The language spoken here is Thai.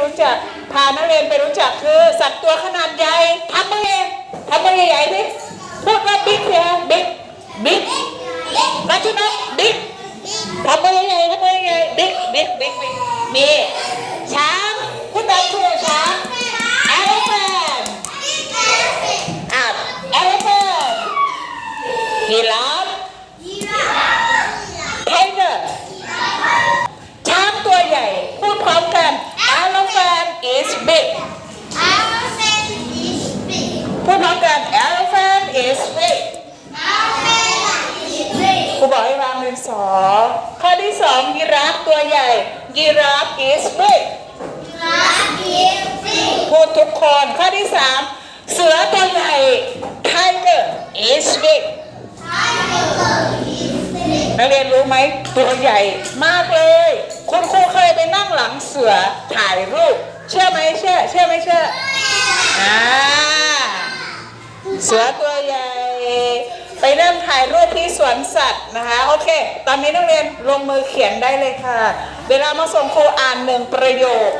รู้จัก พานักเรียนไปรู้จักคือสัตว์ตัวขนาดใหญ่ทำมือทำมือใหญ่ๆดิพูดว่าบิ๊กเนี่ยบิ๊กบิ๊กมาชุนะบิ๊กทำมือใหญ่ๆทำมือใหญ่ๆบิ๊กบิ๊กบิ๊กบิ๊กมีช้างพูดตามคือช้าง elephant อะ elephant ยีราฟ tiger ช้างตัวใหญ่ พูดพร้อมกัน elephant is big พูดพร้อมกัน elephant is big ครูบอกให้วางเป็นส องข้อที่สองยีราฟตัวใหญ่ยีราฟ is big พูดทุกคนข้อที่สามเสือตัวใหญ่ tiger is big นักเรียนรู้ไหมตัวใหญ่มากเลย คุณครูเคยไปนั่งหลังเสือถ่ายรูป เชื่อไหมเชื่อเชื่อไหมเชื่ออ่าเสือตัวใหญ่ ไปเริ่มถ่ายรูปที่สวนสัตว์นะคะ โอเค ตอนนี้นักเรียนลงมือเขียนได้เลยค่ะ เวลามาส่งครูอ่านหนึ่งประโยค